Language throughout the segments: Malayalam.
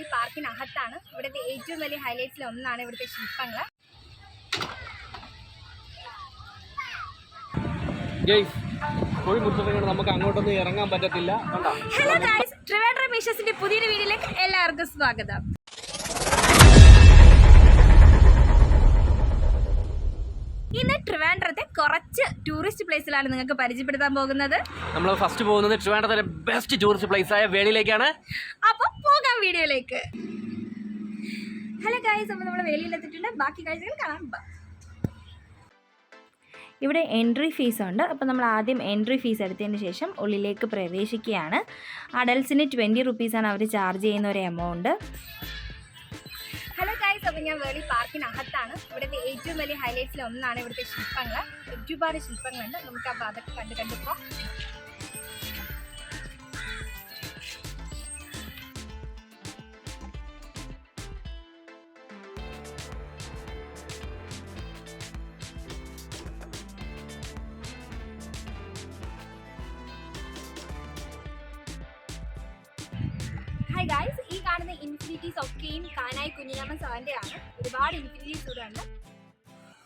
വേളി പാർക്കിനകത്താണ്. ഇവിടുത്തെ ഏറ്റവും വലിയ ഹൈലൈറ്റ്സിൽ ഒന്നാണ് ഇവിടുത്തെ ശില്പങ്ങൾ നമുക്ക് അങ്ങോട്ടൊന്നും ഇറങ്ങാൻ പറ്റത്തില്ല. ഹലോ ഗായ്സ് ട്രിവാൻഡ്രം മിഷസിന്റെ പുതിയൊരു വീഡിയോയിലേക്ക് എല്ലാവർക്കും സ്വാഗതം. ട്രിവാൻഡ്രത്തെ കുറച്ച് ടൂറിസ്റ്റ് പ്ലേസിലാണ് നിങ്ങൾക്ക് പരിചയപ്പെടുത്താൻ പോകുന്നത്. നമ്മൾ ഫസ്റ്റ് പോകുന്നത് ട്രിവാൻഡ്രത്തിലെ ബെസ്റ്റ് ടൂറിസ്റ്റ് പ്ലേസ് ആയ വേളിയിലേക്കാണ്. അപ്പൊ പോകാം വീഡിയോയിലേക്ക്. ഹലോ ഗായ്സ് അപ്പോൾ നമ്മൾ വെളിയിലെത്തിയിട്ടുണ്ട് ബാക്കി കാഴ്ചകൾ കാണാം. ഇവിടെ എൻട്രി ഫീസ് ഉണ്ട്. അപ്പോൾ നമ്മൾ ആദ്യം എൻട്രി ഫീസ് എടുത്തതിന് ശേഷം ഉള്ളിലേക്ക് പ്രവേശിക്കുകയാണ്. അഡൽസിന് ട്വന്റി റുപ്പീസാണ് അവർ ചാർജ് ചെയ്യുന്ന ഒരു എമൗണ്ട് ഗൈസ് ഞാൻ വേളി പാർക്കിനകത്താണ്. ഇവിടുത്തെ ഏറ്റവും വലിയ ഹൈലൈറ്റ്സിൽ ഒന്നാണ് ഇവിടുത്തെ ശില്പങ്ങൾ. ഒരുപാട് ശില്പങ്ങളുണ്ട്. നമുക്ക് അപ്പോൾ അതൊക്കെ കണ്ടു കണ്ടിപ്പോൾ ഹായ് ഗായ്സ് കാണുന്ന ഇൻഫിനിറ്റീസ് ഒക്കെയും കാനായി കുഞ്ഞിരാമൻ സാറിന്റെ ആണ്. ഒരുപാട് ഇൻഫിനിറ്റീസ് ഇവിടെ ഉണ്ട്.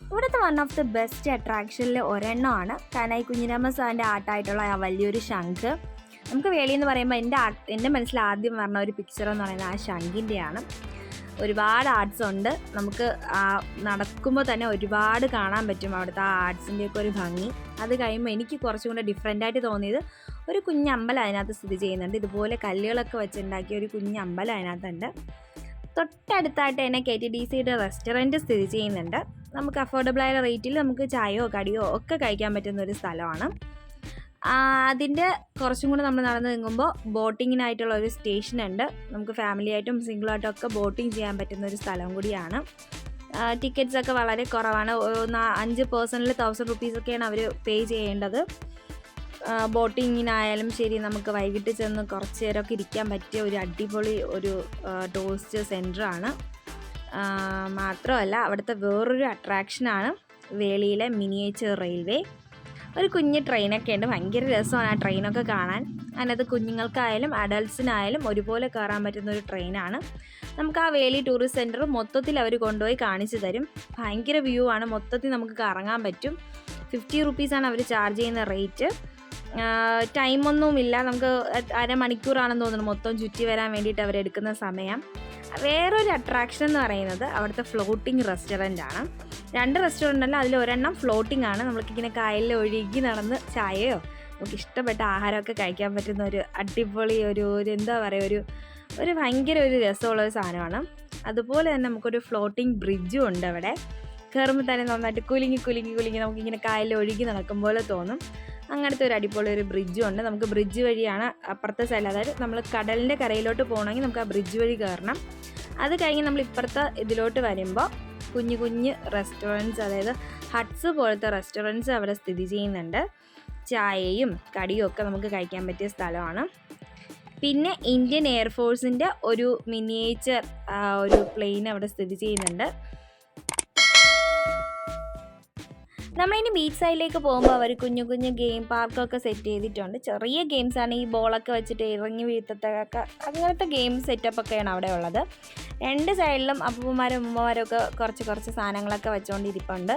ഇവിടുത്തെ വൺ ഓഫ് ദി ബെസ്റ്റ് അട്രാക്ഷനിലെ ഒരെണ്ണമാണ് കാനായി കുഞ്ഞിരാമൻ സാറിന്റെ ആർട്ടായിട്ടുള്ള ആ വലിയൊരു ശംഖ്. നമുക്ക് വേളി എന്ന് പറയുമ്പോൾ എന്റെ എന്റെ മനസ്സിൽ ആദ്യം പറഞ്ഞ ഒരു പിക്ചർ എന്ന് പറയുന്നത് ആ ശംഖിന്റെയാണ് ഒരുപാട് ആർട്സ് ഉണ്ട്. നമുക്ക് നടക്കുമ്പോൾ തന്നെ ഒരുപാട് കാണാൻ പറ്റും അവിടുത്തെ ആ ആർട്സിന്റെയൊക്കെ ഒരു ഭംഗി. അത് കഴിയുമ്പോൾ എനിക്ക് കുറച്ചും കൂടെ ഡിഫറെന്റായിട്ട് തോന്നിയത് ഒരു കുഞ്ഞമ്പലം അതിനകത്ത് സ്ഥിതി ചെയ്യുന്നുണ്ട്. ഇതുപോലെ കല്ലുകളൊക്കെ വെച്ചുണ്ടാക്കിയ ഒരു കുഞ്ഞമ്പലം അതിനകത്തുണ്ട്. തൊട്ടടുത്തായിട്ട് തന്നെ കെ ടി ഡി സിയുടെ റെസ്റ്റോറന്റ് സ്ഥിതി ചെയ്യുന്നുണ്ട്. നമുക്ക് അഫോർഡബിളായ റേറ്റിൽ നമുക്ക് ചായയോ കടിയോ ഒക്കെ കഴിക്കാൻ പറ്റുന്ന ഒരു സ്ഥലമാണ്. അതിന്റെ കുറച്ചും കൂടെ നമ്മൾ നടന്നു നീങ്ങുമ്പോൾ ബോട്ടിങ്ങിനായിട്ടുള്ള ഒരു സ്റ്റേഷൻ ഉണ്ട്. നമുക്ക് ഫാമിലി ആയിട്ടും സിംഗിളായിട്ടും ഒക്കെ ബോട്ടിങ് ചെയ്യാൻ പറ്റുന്ന ഒരു സ്ഥലം കൂടിയാണ്. ടിക്കറ്റ്സ് ഒക്കെ വളരെ കുറവാണ്. അഞ്ച് പേഴ്സണിൽ തൗസൻഡ് റുപ്പീസൊക്കെയാണ് അവർ പേ ചെയ്യേണ്ടത്. ബോട്ടിങ്ങിനായാലും ശരി നമുക്ക് വൈകിട്ട് ചെന്ന് കുറച്ച് നേരമൊക്കെ ഇരിക്കാൻ പറ്റിയ ഒരു അടിപൊളി ഒരു ടൂറിസ്റ്റ് സെന്ററാണ് മാത്രമല്ല അവിടുത്തെ വേറൊരു അട്രാക്ഷനാണ് വേളിയിലെ മിനിയേച്ചർ റെയിൽവേ ഒരു കുഞ്ഞ് ട്രെയിനൊക്കെ ഉണ്ട്. ഭയങ്കര രസമാണ് ആ ട്രെയിനൊക്കെ കാണാൻ. അതിനകത്ത് കുഞ്ഞുങ്ങൾക്കായാലും അഡൾട്ട്സിനായാലും ഒരുപോലെ കയറാൻ പറ്റുന്ന ഒരു ട്രെയിനാണ് നമുക്ക് ആ വേലി ടൂറിസ്റ്റ് സെന്റർ മൊത്തത്തിൽ അവർ കൊണ്ടുപോയി കാണിച്ചു തരും. ഭയങ്കര വ്യൂ ആണ്. മൊത്തത്തിൽ നമുക്ക് കറങ്ങാൻ പറ്റും. ഫിഫ്റ്റി റുപ്പീസാണ് അവർ ചാർജ് ചെയ്യുന്ന റേറ്റ് ടൈമൊന്നുമില്ല നമുക്ക് അരമണിക്കൂറാണെന്ന് തോന്നുന്നു മൊത്തം ചുറ്റി വരാൻ വേണ്ടിയിട്ട് അവരെടുക്കുന്ന സമയം. വേറൊരു അട്രാക്ഷൻ എന്ന് പറയുന്നത് അവിടുത്തെ ഫ്ലോട്ടിംഗ് റെസ്റ്റോറന്റ് ആണ്. രണ്ട് റെസ്റ്റോറന്റ് അല്ല അതിൽ ഒരെണ്ണം ഫ്ലോട്ടിംഗ് ആണ്. നമ്മൾക്കിങ്ങനെ കായലിൽ ഒഴുകി നടന്ന് ചായയോ നമുക്ക് ഇഷ്ടപ്പെട്ട ആഹാരമൊക്കെ കഴിക്കാൻ പറ്റുന്ന ഒരു അടിപൊളി ഒരു ഒരു എന്താ പറയുക ഒരു ഒരു ഭയങ്കര ഒരു രസമുള്ള ഒരു സാധനമാണ്. അതുപോലെ തന്നെ നമുക്കൊരു ഫ്ലോട്ടിംഗ് ബ്രിഡ്ജും ഉണ്ട് അവിടെ. കയറുമ്പോൾ തന്നെ നന്നായിട്ട് കുലുങ്ങി കുലുങ്ങി കുലുങ്ങി നമുക്കിങ്ങനെ കായലിൽ ഒഴുകി നടക്കും പോലെ തോന്നും. അങ്ങനത്തെ ഒരു അടിപൊളി ഒരു ബ്രിഡ്ജും ഉണ്ട്. നമുക്ക് ബ്രിഡ്ജ് വഴിയാണ് അപ്പുറത്തെ സൈഡിൽ അതായത് നമ്മൾ കടലിന്റെ കരയിലോട്ട് പോകണമെങ്കിൽ നമുക്ക് ആ ബ്രിഡ്ജ് വഴി കയറണം അത് കഴിഞ്ഞ് നമ്മൾ ഇപ്പുറത്തെ ഇതിലോട്ട് വരുമ്പോൾ കുഞ്ഞു കുഞ്ഞ് റെസ്റ്റോറന്റ്സ് അതായത് ഹട്ട്സ് പോലത്തെ റെസ്റ്റോറന്റ്സ് അവിടെ സ്ഥിതി ചെയ്യുന്നുണ്ട്. ചായയും കടിയും ഒക്കെ നമുക്ക് കഴിക്കാൻ പറ്റിയ സ്ഥലമാണ്. പിന്നെ ഇന്ത്യൻ എയർഫോഴ്സിന്റെ ഒരു മിനിയേച്ചർ ഒരു പ്ലെയിൻ അവിടെ സ്ഥിതി ചെയ്യുന്നുണ്ട്. നമ്മളിനി ബീച്ച് സൈഡിലേക്ക് പോകുമ്പോൾ അവർ കുഞ്ഞു കുഞ്ഞു ഗെയിം പാർക്കൊക്കെ സെറ്റ് ചെയ്തിട്ടുണ്ട്. ചെറിയ ഗെയിംസാണ് ഈ ബോളൊക്കെ വെച്ചിട്ട് ഇറങ്ങി വീഴ്ത്തത്തൊക്കെ അങ്ങനത്തെ ഗെയിം സെറ്റപ്പ് ഒക്കെയാണ് അവിടെ ഉള്ളത്. രണ്ട് സൈഡിലും അപ്പൂപ്പന്മാരും ഉമ്മമാരും ഒക്കെ കുറച്ച് കുറച്ച് സാധനങ്ങളൊക്കെ വെച്ചുകൊണ്ടിരിപ്പുണ്ട്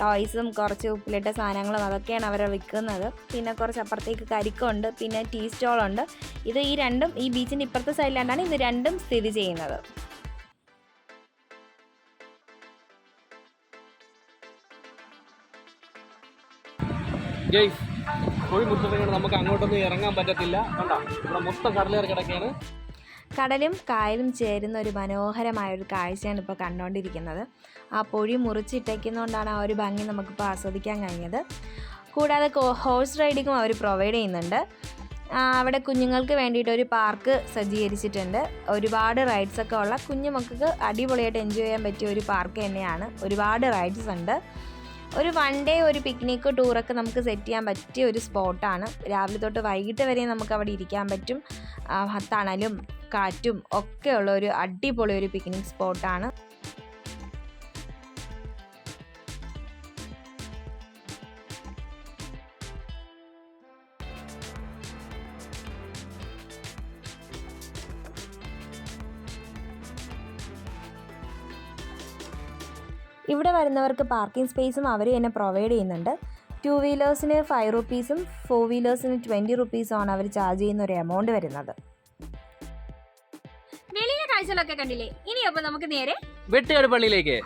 ടോയ്സും കുറച്ച് ഉപ്പിലിട്ട സാധനങ്ങളും അതൊക്കെയാണ് അവർ വിൽക്കുന്നത് പിന്നെ കുറച്ച് അപ്പുറത്തേക്ക് കരിക്കുണ്ട് പിന്നെ ടീ സ്റ്റോളുണ്ട് ഇത് ഈ രണ്ടും ഈ ബീച്ചിന്റെ ഇപ്പുറത്തെ സൈഡിലാണ്ടാണ് ഇത് രണ്ടും സ്ഥിതി ചെയ്യുന്നത്. ജയ്സ് കോഴി മുറിച്ചിട്ട് നമുക്ക് അങ്ങോട്ടൊന്നും ഇറങ്ങാൻ പറ്റത്തില്ല. ഇവിടെ മൊത്തം കടലേറി കിടക്കുകയാണ് കടലും കായലും ചേരുന്ന ഒരു മനോഹരമായ ഒരു കാഴ്ചയാണ് ഇപ്പോൾ കണ്ടുകൊണ്ടിരിക്കുന്നത്. ആ പൊഴി മുറിച്ചിട്ടേക്കുന്നതുകൊണ്ടാണ് ആ ഒരു ഭംഗി നമുക്കിപ്പോൾ ആസ്വദിക്കാൻ കഴിഞ്ഞത്. കൂടാതെ ഹോഴ്സ് റൈഡിങ്ങും അവർ പ്രൊവൈഡ് ചെയ്യുന്നുണ്ട്. അവിടെ കുഞ്ഞുങ്ങൾക്ക് വേണ്ടിയിട്ട് ഒരു പാർക്ക് സജ്ജീകരിച്ചിട്ടുണ്ട്. ഒരുപാട് റൈഡ്സ് ഒക്കെ ഉള്ള കുഞ്ഞു മക്കൾക്ക് അടിപൊളിയായിട്ട് എൻജോയ് ചെയ്യാൻ പറ്റിയ ഒരു പാർക്ക് തന്നെയാണ്. ഒരുപാട് റൈഡ്സ് ഉണ്ട്. ഒരു വൺ ഡേ ഒരു പിക്നിക്ക് ടൂറൊക്കെ നമുക്ക് സെറ്റ് ചെയ്യാൻ പറ്റിയ ഒരു സ്പോട്ടാണ് രാവിലെ തൊട്ട് വൈകിട്ട് വരെ നമുക്ക് അവിടെ ഇരിക്കാൻ പറ്റും. തണലും കാറ്റും ഒക്കെയുള്ള ഒരു അടിപൊളി ഒരു പിക്നിക് സ്പോട്ടാണ് ഇവിടെ വരുന്നവർക്ക് പാർക്കിംഗ് സ്പേസും അവർ തന്നെ പ്രൊവൈഡ് ചെയ്യുന്നുണ്ട്. ടു വീലേഴ്സിന് ഫൈവ് റുപ്പീസും ഫോർ വീലേഴ്സിന് ട്വന്റി റുപ്പീസുമാണ് അവർ ചാർജ് ചെയ്യുന്ന ഒരു എമൗണ്ട് വരുന്നത്. വെളിയിലെ കാഴ്ചകളൊക്കെ കണ്ടില്ലേ? ഇനി അപ്പൊ നമുക്ക് നേരെ വെട്ടുകാട് പള്ളിയിലേക്ക്.